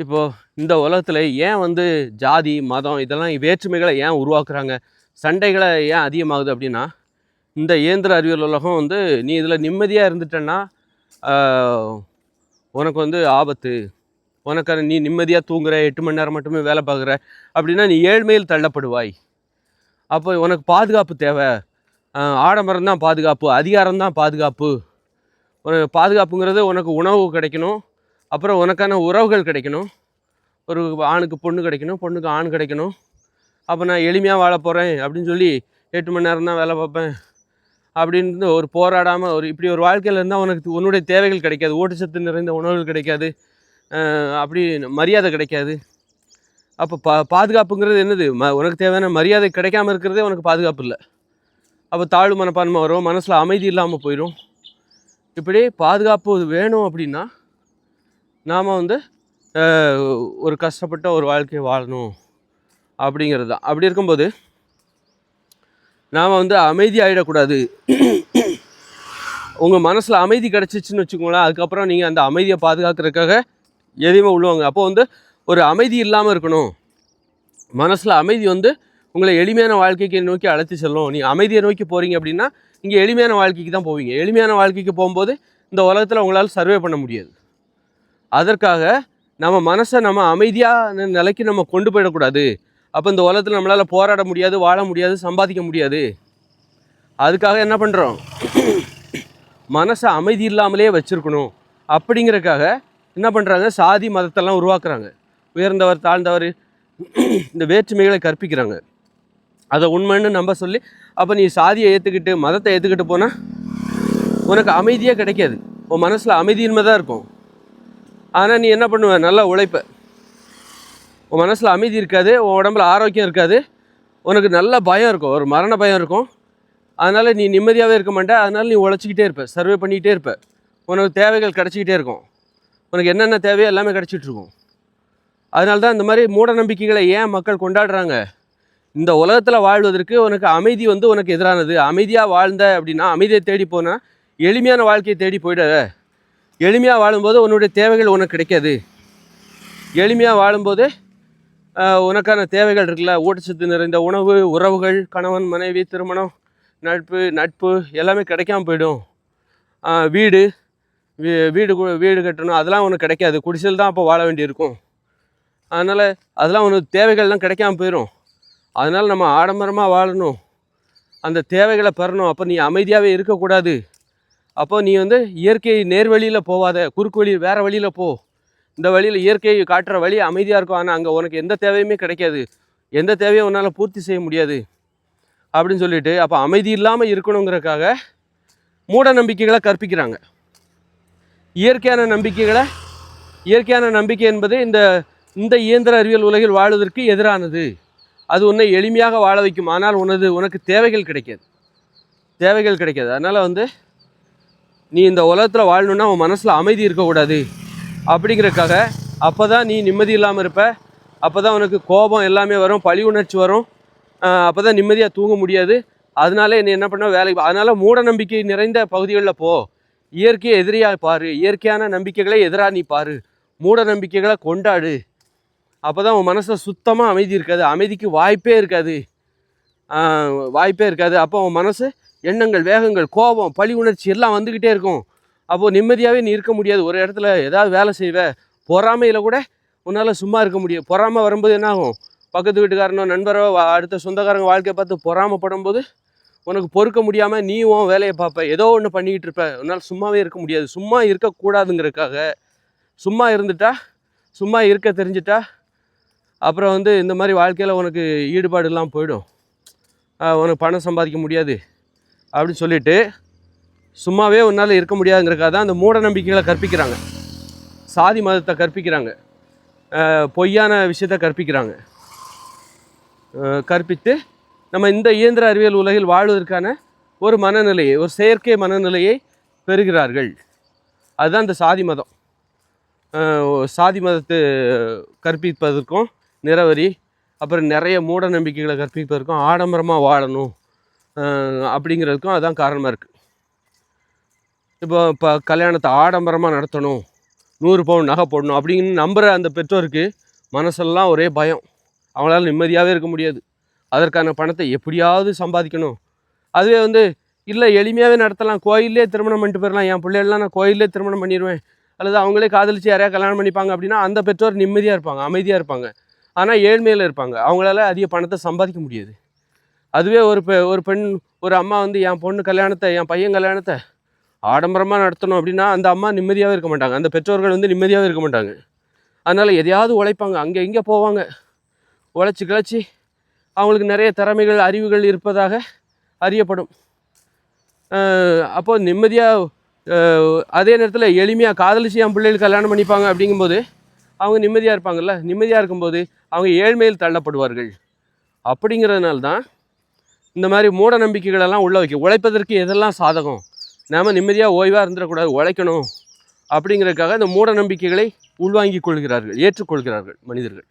இப்போது இந்த உலகத்தில் ஏன் வந்து ஜாதி மதம் இதெல்லாம் வேற்றுமைகளை ஏன் உருவாக்குறாங்க? சண்டைகளை ஏன் அதிகமாகுது அப்படின்னா இந்த இயந்திர அறிவியல் உலகம் வந்து நீ இதில் நிம்மதியாக இருந்துட்டேன்னா உனக்கு வந்து ஆபத்து. உனக்கு நீ நிம்மதியாக தூங்குற எட்டு மணி நேரம் மட்டுமே வேலை பார்க்குற அப்படின்னா நீ ஏழ்மையில் தள்ளப்படுவாய். அப்போ உனக்கு பாதுகாப்பு தேவை. ஆடம்பரம் தான் பாதுகாப்பு அதிகாரம் தான் பாதுகாப்பு. உனக்கு பாதுகாப்புங்கிறது உனக்கு உணவு கிடைக்கணும். அப்புறம் உனக்கான உறவுகள் கிடைக்கணும். ஒரு ஆணுக்கு பொண்ணு கிடைக்கணும் பொண்ணுக்கு ஆண் கிடைக்கணும். அப்போ நான் எளிமையாக வாழ போகிறேன் அப்படின்னு சொல்லி எட்டு மணி நேரம் தான் வேலை பார்ப்பேன். அப்படின்னு ஒரு போராடாமல் ஒரு இப்படி ஒரு வாழ்க்கையில் இருந்தால் உனக்கு உன்னுடைய தேவைகள் கிடைக்காது. ஊட்டச்சத்து நிறைந்த உணவுகள் கிடைக்காது. அப்படி மரியாதை கிடைக்காது. அப்போ பா பாதுகாப்புங்கிறது என்னது? ம உனக்கு தேவையான மரியாதை கிடைக்காம இருக்கிறதே உனக்கு பாதுகாப்பு இல்லை. அப்போ தாழ்வு மனப்பான்மை வரும் மனசில் அமைதி இல்லாமல் போயிடும் இப்படி பாதுகாப்பு வேணும் அப்படின்னா நாம் வந்து ஒரு கஷ்டப்பட்ட ஒரு வாழ்க்கையை வாழணும் அப்படிங்கிறது தான். அப்படி இருக்கும்போது நாம் வந்து அமைதி ஆகிடக்கூடாது உங்கள் மனசில் அமைதி கிடச்சிச்சின்னு வச்சுக்கோங்களேன் அதுக்கப்புறம் நீங்கள் அந்த அமைதியை பாதுகாக்கிறதுக்காக எதையுமே உள்ளுவாங்க அப்போது வந்து ஒரு அமைதி இல்லாமல் இருக்கணும். மனசில் அமைதி வந்து உங்களை எளிமையான வாழ்க்கைக்கு நோக்கி அழைத்து செல்லும். நீங்கள் அமைதியை நோக்கி போகிறீங்க அப்படின்னா இங்கே எளிமையான வாழ்க்கைக்கு தான் போவீங்க. எளிமையான வாழ்க்கைக்கு போகும்போது இந்த உலகத்தில் உங்களால் சர்வே பண்ண முடியாது. அதற்காக நம்ம மனசை நம்ம அமைதியான நிலைக்கு நம்ம கொண்டு போயிடக்கூடாது. அப்போ இந்த உலகத்தில் நம்மளால் போராட முடியாது வாழ முடியாது சம்பாதிக்க முடியாது. அதுக்காக என்ன பண்ணுறோம் மனசை அமைதி இல்லாமலே வச்சுருக்கணும். அப்படிங்கிறக்காக என்ன பண்ணுறாங்க சாதி மதத்தெல்லாம் உருவாக்குறாங்க. உயர்ந்தவர் தாழ்ந்தவர் இந்த வேற்றுமைகளை கற்பிக்கிறாங்க. அதை உண்மைன்னு நம்ப சொல்லி அப்போ நீ சாதியை ஏற்றுக்கிட்டு மதத்தை ஏற்றுக்கிட்டு போனால் உனக்கு அமைதியே கிடைக்காது. உன் மனசில் அமைதியின்மை தான் இருக்கும். ஆனால் நீ என்ன பண்ணுவ? நல்லா உழைப்ப. உன் மனசில் அமைதி இருக்காது உன் உடம்புல ஆரோக்கியம் இருக்காது. உனக்கு நல்ல பயம் இருக்கும் ஒரு மரண பயம் இருக்கும். அதனால் நீ நிம்மதியாகவே இருக்க மாட்ட அதனால் நீ உழைச்சிக்கிட்டே இருப்ப சர்வே பண்ணிக்கிட்டே இருப்ப. உனக்கு தேவைகள் கிடச்சிக்கிட்டே இருக்கும். உனக்கு என்னென்ன தேவையோ எல்லாமே கிடச்சிட்ருக்கும் அதனால தான் இந்த மாதிரி மூட நம்பிக்கைகளை ஏன் மக்கள் கொண்டாடுறாங்க? இந்த உலகத்தில் வாழ்வதற்கு உனக்கு அமைதி வந்து உனக்கு எதிரானது. அமைதியாக வாழ்ந்த அப்படின்னா அமைதியை தேடி போனால் எளிமையான வாழ்க்கையை தேடி போயிட. எளிமையாக வாழும்போது உன்னுடைய தேவைகள் உனக்கு கிடைக்காது. எளிமையாக வாழும்போது உனக்கான தேவைகள் இருக்குல்ல? ஊட்டச்சத்து நிறைந்த உணவு உறவுகள் கணவன் மனைவி திருமணம் நட்பு நட்பு எல்லாமே கிடைக்காம போயிடும். வீடு வீ- வீடு வீடு கட்டணும் அதெல்லாம் உனக்கு கிடைக்காது. குடிசையில் தான் அப்போ வாழ வேண்டியிருக்கும். அதனால் அதெல்லாம் உனக்கு தேவைகள்லாம் கிடைக்காம போயிடும் அதனால் நம்ம ஆடம்பரமாக வாழணும். அந்த தேவைகளை பெறணும். அப்போ நீ அமைதியாகவே இருக்கக்கூடாது. அப்போ நீ வந்து இயற்கை நேர்வழியில் போவாத குறுக்கு வழி வேறு வழியில் போ. இந்த வழியில் இயற்கையை காட்டுற வழி அமைதியாக இருக்கும். ஆனால் அங்கே உனக்கு எந்த தேவையுமே கிடைக்காது. எந்த தேவையும் உன்னால் பூர்த்தி செய்ய முடியாது. அப்படின்னு சொல்லிட்டு அப்போ அமைதி இல்லாமல் இருக்கணுங்கிறக்காக மூட நம்பிக்கைகளை கற்பிக்கிறாங்க. இயற்கையான நம்பிக்கைகளை இயற்கையான நம்பிக்கை என்பது இந்த இந்த இயந்திர அறிவியல் உலகில் வாழ்வதற்கு எதிரானது. அது உன்னை எளிமையாக வாழ வைக்கும். ஆனால் உனது உனக்கு தேவைகள் கிடைக்காது. தேவைகள் கிடைக்காது. அதனால் வந்து நீ இந்த உலகத்தில் வாழணுன்னா உன் மனசில் அமைதி இருக்கக்கூடாது. அப்படிங்கிறக்காக அப்போ தான் நீ நிம்மதி இல்லாமல் இருப்ப. அப்போ தான் உனக்கு கோபம் எல்லாமே வரும் பழி உணர்ச்சி வரும். அப்போ தான் நிம்மதியாக தூங்க முடியாது. அதனால என்னை என்ன பண்ண வேலைக்கு அதனால் மூட நம்பிக்கை நிறைந்த பகுதிகளில் போ. இயற்கையை எதிரியாக பாரு. இயற்கையான நம்பிக்கைகளை எதிராக நீ பாரு. மூட நம்பிக்கைகளை கொண்டாடு. அப்போ தான் உன் மனசில் சுத்தமாக அமைதி இருக்காது. அமைதிக்கு வாய்ப்பே இருக்காது. வாய்ப்பே இருக்காது. அப்போ உன் மனசு எண்ணங்கள் வேகங்கள் கோபம் பழி உணர்ச்சி எல்லாம் வந்துக்கிட்டே இருக்கும். அப்போது நிம்மதியாகவே நீ இருக்க முடியாது. ஒரு இடத்துல ஏதாவது வேலை செய்வ. பொறாமையில் கூட உன்னால் சும்மா இருக்க முடியும் பொறாமை வரும்போது என்னாகும் பக்கத்து வீட்டுக்காரனோ நண்பரோ அடுத்த சொந்தக்காரங்க வாழ்க்கையை பார்த்து பொறாமப்படும் போது உனக்கு பொறுக்க முடியாமல் நீ உன் வேலையை பார்ப்ப. ஏதோ ஒன்று பண்ணிக்கிட்டு இருப்ப. உன்னால் சும்மாவே இருக்க முடியாது. சும்மா இருக்கக்கூடாதுங்கிறதுக்காக. சும்மா இருந்துட்டா சும்மா இருக்க தெரிஞ்சிட்டா அப்புறம் வந்து இந்த மாதிரி வாழ்க்கையில் உனக்கு ஈடுபாடு இல்லாமல் போயிடும். உனக்கு பணம் சம்பாதிக்க முடியாது. அப்படின்னு சொல்லிட்டு சும்மாவே உன்னால் இருக்க முடியாதுங்கிறக்காக தான் அந்த மூட நம்பிக்கைகளை கற்பிக்கிறாங்க. சாதி மதத்தை கற்பிக்கிறாங்க. பொய்யான விஷயத்தை கற்பிக்கிறாங்க. கற்பித்து நம்ம இந்த இயந்திர அறிவியல் உலகில் வாழ்வதற்கான ஒரு மனநிலையை ஒரு செயற்கை மனநிலையை பெறுகிறார்கள். அதுதான் இந்த சாதி மதம். சாதி மதத்தை கற்பிப்பதற்கும் நிறவரி அப்புறம் நிறைய மூட நம்பிக்கைகளை கற்பிப்பதற்கும் ஆடம்பரமாக வாழணும். அப்படிங்கிறதுக்கும் அதுதான் காரணமாக இருக்குது இப்போ இப்போ கல்யாணத்தை ஆடம்பரமாக நடத்தணும் நூறு பவுன் நகை போடணும் அப்படின்னு நம்புகிற அந்த பெற்றோருக்கு மனசெல்லாம் ஒரே பயம். அவங்களால நிம்மதியாகவே இருக்க முடியாது. அதற்கான பணத்தை எப்படியாவது சம்பாதிக்கணும். அதுவே வந்து இல்லை எளிமையாகவே நடத்தலாம். கோயிலே திருமணம் பண்ணிட்டு போயிடலாம் என் பிள்ளைகள்லாம் நான் கோயிலே திருமணம் பண்ணிடுவேன் அல்லது அவங்களே காதலிச்சு யாரையா கல்யாணம் பண்ணிப்பாங்க அப்படின்னா அந்த பெற்றோர் நிம்மதியாக இருப்பாங்க அமைதியாக இருப்பாங்க. ஆனால் ஏழ்மையில் இருப்பாங்க. அவங்களால அதிக பணத்தை சம்பாதிக்க முடியாது. அதுவே ஒரு பெ ஒரு பெண் ஒரு அம்மா வந்து என் பொண்ணு கல்யாணத்தை என் பையன் கல்யாணத்தை ஆடம்பரமாக நடத்தணும் அப்படின்னா அந்த அம்மா நிம்மதியாகவே இருக்க மாட்டாங்க. அந்த பெற்றோர்கள் வந்து நிம்மதியாகவே இருக்க மாட்டாங்க. அதனால் எதையாவது உழைப்பாங்க. அங்கே இங்கே போவாங்க. உழைச்சி கிளச்சி அவங்களுக்கு நிறைய திறமைகள் அறிவுகள் இருப்பதாக அறியப்படும். அப்போது நிம்மதியாக அதே நேரத்தில் எளிமையாக காதலிச்சு என் பிள்ளைகள் கல்யாணம் பண்ணிப்பாங்க அப்படிங்கும்போது அவங்க நிம்மதியாக இருப்பாங்கல்ல? நிம்மதியாக இருக்கும்போது அவங்க ஏழ்மையில் தள்ளப்படுவார்கள். அப்படிங்கிறதுனால தான் இந்த மாதிரி மூட நம்பிக்கைகளெல்லாம் உள்ள வைக்க உழைப்பதற்கு எதெல்லாம் சாதகம்? நாம் நிம்மதியாக ஓய்வாக இருந்துடக்கூடாது உழைக்கணும். அப்படிங்கிறதுக்காக இந்த மூட நம்பிக்கைகளை உள்வாங்கிக் கொள்கிறார்கள் ஏற்றுக்கொள்கிறார்கள் மனிதர்கள்.